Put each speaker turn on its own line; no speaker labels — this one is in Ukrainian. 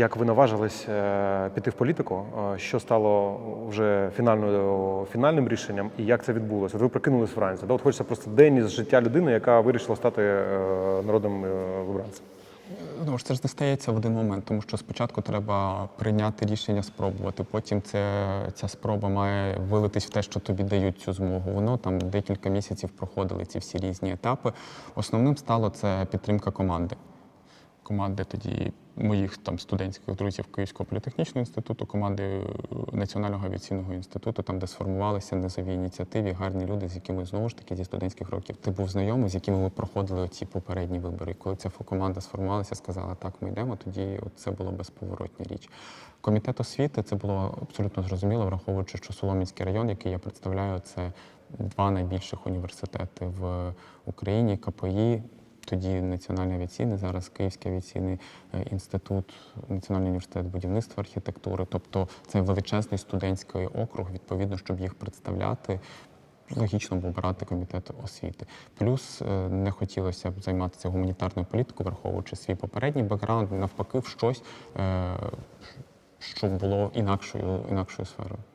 як ви наважились е, піти в політику, е, що стало вже фінальним рішенням, і як це відбулося? От ви прокинулись вранці. От хочеться просто день із життя людини, яка вирішила стати е, народним вибранцем.
Ну ж це ж не стається в один момент, тому що спочатку треба прийняти рішення спробувати. Потім це, ця спроба має вилитись в те, що тобі дають цю змогу. Воно там декілька місяців проходили ці всі різні етапи. Основним стало це підтримка команди. Команди тоді моїх там студентських друзів Київського політехнічного інституту, команди е, Національного авіаційного інституту, там де сформувалися низові ініціативи, гарні люди, з якими знову ж таки зі студентських років ти був знайомий, з якими ми проходили ці попередні вибори. Коли ця команда сформувалася, сказала, так, ми йдемо, тоді це було безповоротня річ. Комітет освіти це було абсолютно зрозуміло, враховуючи, що Соломінський район, який я представляю, це два найбільших університети в Україні, КПІ, тоді Національний авіаційний, зараз Київський авіаційний е, інститут, Національний університет будівництва архітектури. Тобто це величезний студентський округ, відповідно, щоб їх представляти. Логічно було брати комітет освіти. Плюс е, не хотілося б займатися гуманітарною політикою, враховуючи свій попередній бекграунд, навпаки, в щось, е, що було інакшою, інакшою сферою.